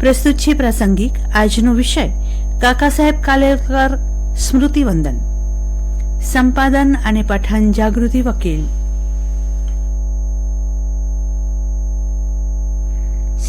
પ્રસ્તુત છે પ્રાસંગિક આજનો વિષય કાકા સાહેબ કાલેકર સ્મૃતિવંદન સંપાદન અને પઠન જાગૃતિ વકીલ.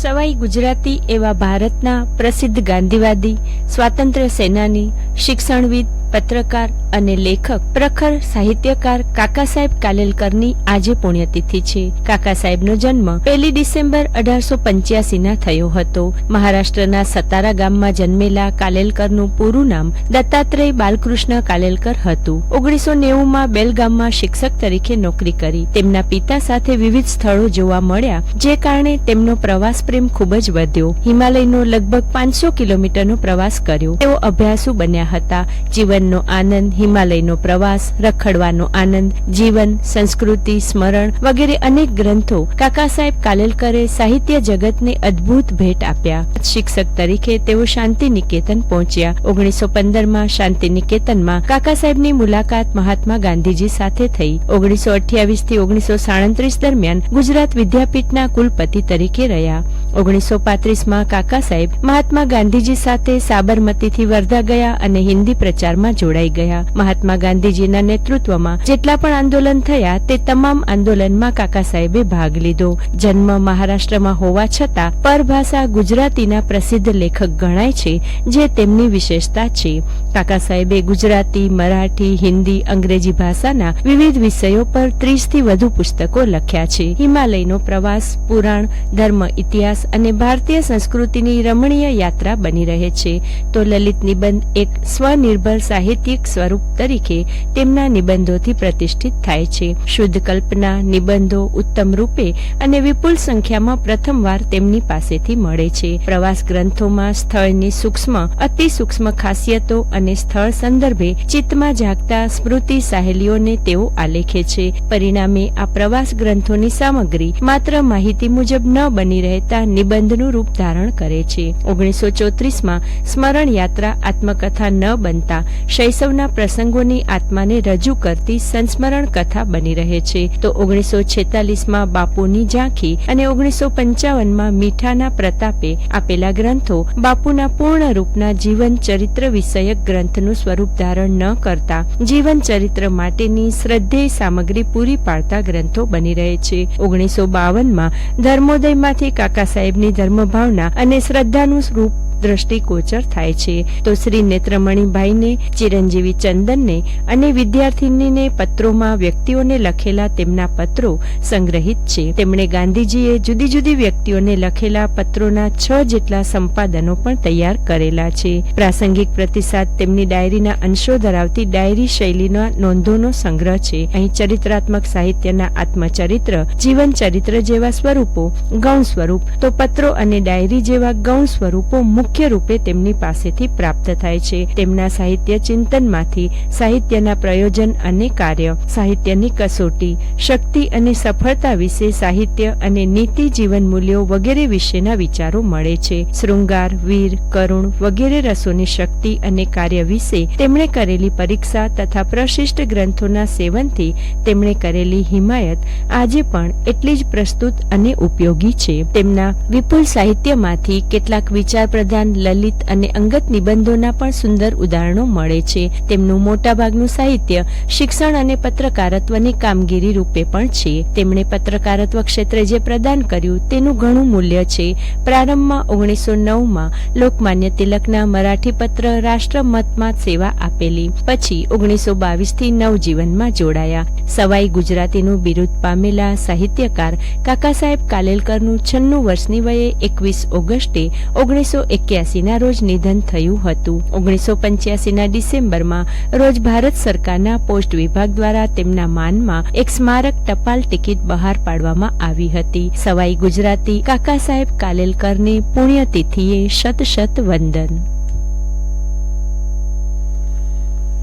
સવાઈ ગુજરાતી એવા ભારતના પ્રસિદ્ધ ગાંધીવાદી, સ્વાતંત્ર્ય સેનાની, શિક્ષણવિદ, પત્રકાર અને લેખક, પ્રખર સાહિત્યકાર કાકા સાહેબ કાલેલકરની આજે પુણ્યતિથિ છે. કાકા સાહેબનો જન્મ પહેલી ડિસેમ્બર અઢારસો પંચ્યાસી ના થયો હતો. મહારાષ્ટ્રના સતારા ગામમાં જન્મેલા કાલેલકરનું પૂરું નામ દત્તાત્રેય બાલકૃષ્ણ કાલેલકર હતું. ઓગણીસો નેવું માં બેલગામમાં શિક્ષક તરીકે નોકરી કરી. તેમના પિતા સાથે વિવિધ સ્થળો જોવા મળ્યા, જે કારણે તેમનો પ્રવાસ પ્રેમ ખૂબ જ વધ્યો. હિમાલયનો લગભગ પાંચસો કિલોમીટરનો પ્રવાસ કર્યો. તેઓ અભ્યાસુ બન્યા હતા. જીવનનો આનંદ હિમાલયનો પ્રવાસ, રખડવાનો આનંદ, જીવન, સંસ્કૃતિ, સ્મરણ વગેરે અનેક ગ્રંથો કાકા સાહેબ કાલેલકરે સાહિત્ય જગતને અદ્ભુત ભેટ આપ્યા. શિક્ષક તરીકે તેઓ શાંતિ નિકેતન પહોંચ્યા. ઓગણીસો પંદરમાં શાંતિ નિકેતનમાં કાકા સાહેબની મુલાકાત મહાત્મા ગાંધીજી સાથે થઈ. ઓગણીસો અઠ્યાવીસથી ઓગણીસો સાડત્રીસ દરમિયાન ગુજરાત વિદ્યાપીઠના કુલપતિ તરીકે રહ્યા. ઓગણીસો પાંત્રીસમાં કાકા સાહેબ મહાત્મા ગાંધીજી સાથે સાબરમતીથી વર્ધા ગયા અને હિન્દી પ્રચારમાં જોડાઈ ગયા. મહાત્મા ગાંધીજીના નેતૃત્વમાં જેટલા પણ આંદોલન થયા તે તમામ આંદોલનમાં કાકા સાહેબે ભાગ લીધો. જન્મ મહારાષ્ટ્રમાં હોવા છતાં પરભાષા ગુજરાતીના પ્રસિદ્ધ લેખક ગણાય છે, જે તેમની વિશેષતા છે. કાકા સાહેબે ગુજરાતી, મરાઠી, હિન્દી, અંગ્રેજી ભાષાના વિવિધ વિષયો પર ત્રીસથી વધુ પુસ્તકો લખ્યા છે. હિમાલયનો પ્રવાસ, પુરાણ, ધર્મ, ઇતિહાસ અને ભારતીય સંસ્કૃતિની રમણીય યાત્રા બની રહે છે. તો લલિત નિબંધ એક સ્વનિર્ભર સાહિત્યિક સ્વરૂપ તરીકે તેમના નિબંધોથી પ્રતિષ્ઠિત થાય છે. શુદ્ધ કલ્પના, નિબંધો ઉત્તમ રૂપે અને વિપુલ સંખ્યામાં પ્રથમવાર તેમની પાસેથી મળે છે. પ્રવાસ ગ્રંથોમાં સ્થળની સૂક્ષ્મ, અતિ સૂક્ષ્મ ખાસિયતો અને સ્થળ સંદર્ભે ચિત્તમાં જાગતા સ્મૃતિ સાહેલીઓને તેઓ આલેખે છે. પરિણામે આ પ્રવાસ ગ્રંથોની સામગ્રી માત્ર માહિતી મુજબ ન બની રહેતા નિબંધનું રૂપ ધારણ કરે છે. ઓગણીસો ચોત્રીસમાં સ્મરણ યાત્રા આત્મકથા ન બનતા શૈશવના પ્રસંગોની આત્માને રજૂ કરતી સંસ્મરણ કથા બની રહે છે. તો ઓગણીસો છેતાલીસમાં બાપુની ઝાંખી અને ઓગણીસો પંચાવનમાં મીઠાના પ્રતાપે આપેલા ગ્રંથો બાપુના પૂર્ણ રૂપના જીવન ચરિત્ર વિષયક ગ્રંથનું સ્વરૂપ ધારણ ન કરતા જીવન ચરિત્ર માટેની શ્રદ્ધેય સામગ્રી પૂરી પાડતા ગ્રંથો બની રહે છે. ઓગણીસો બાવનમાં ધર્મોદયમાંથી કાકા સાહેબની ધર્મભાવના અને શ્રદ્ધાનું રૂપ દ્રષ્ટિગોચર થાય છે. તો શ્રી નેત્રમણીભાઈને, ચિરંજીવી ચંદનને અને વિદ્યાર્થીનીને પત્રોમાં વ્યક્તિઓને લખેલા તેમના પત્રો સંગ્રહિત છે. તેમણે ગાંધીજીએ જુદી જુદી વ્યક્તિઓને લખેલા પત્રોના છ જેટલા સંપાદનો પણ તૈયાર કરેલા છે. પ્રાસંગિક પ્રતિસાદ તેમની ડાયરીના અંશો ધરાવતી ડાયરી શૈલીના નોંધોનો સંગ્રહ છે. અહીં ચરિત્રાત્મક સાહિત્યના આત્મચરિત્ર, જીવન ચરિત્ર જેવા સ્વરૂપો, ગૌણ સ્વરૂપ, તો પત્રો અને ડાયરી જેવા ગૌણ સ્વરૂપો મુખ્ય રૂપે તેમની પાસેથી પ્રાપ્ત થાય છે. તેમના સાહિત્ય ચિંતનમાંથી સાહિત્યના પ્રયોજન અને કાર્ય, સાહિત્યની કસોટી, શક્તિ અને સફળતા વિશે સાહિત્ય અને નીતિ જીવન મૂલ્યો વગેરે વિશેના વિચારો મળે છે. શૃંગાર, વીર, કરુણ વગેરે રસોની શક્તિ અને કાર્ય વિશે તેમણે કરેલી પરીક્ષા તથા પ્રશિષ્ટ ગ્રંથોના સેવનથી તેમણે કરેલી હિમાયત આજે પણ એટલી જ પ્રસ્તુત અને ઉપયોગી છે. તેમના વિપુલ સાહિત્યમાંથી કેટલાક વિચાર પ્રધાન લલિત અને અંગત નિબંધોના પણ સુંદર ઉદાહરણો મળે છે. તેમનું મોટાભાગનું સાહિત્ય શિક્ષણ અને પત્રકારત્વની કામગીરી રૂપે પણ છે. તેમણે પત્રકારત્વ ક્ષેત્રે જે પ્રદાન કર્યું તેનું ઘણું મૂલ્ય છે. પ્રારંભમાં ઓગણીસો નવમાં લોકમાન્ય તિલકના મરાઠી પત્ર રાષ્ટ્રમતમાં સેવા આપેલી, પછી ઓગણીસો બાવીસથી નવજીવનમાં જોડાયા. સવાઈ ગુજરાતીનું બિરુદ પામેલા સાહિત્યકાર કાકા સાહેબ કાલેલકરનું છન્નું વર્ષની વયે એકવીસ ઓગસ્ટે ઓગણીસો એક્યાસી રોજ નિધન થયું હતું. ઓગણીસો પંચ્યાસીના ડિસેમ્બરમાં રોજ ભારત સરકારના પોસ્ટ વિભાગ દ્વારા તેમના માનમાં એક સ્મારક ટપાલ ટિકિટ બહાર પાડવામાં આવી હતી. સવાઈ ગુજરાતી કાકા સાહેબ કાલેલકરની પુણ્યતિથિએ શત શત વંદન.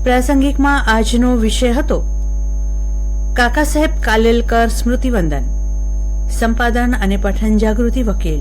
પ્રાસંગિકમાં આજનો વિષય હતો કાકા સાહેબ કાલેલકર સ્મૃતિવંદન. સંપાદન અને પઠન જાગૃતિ વકીલ.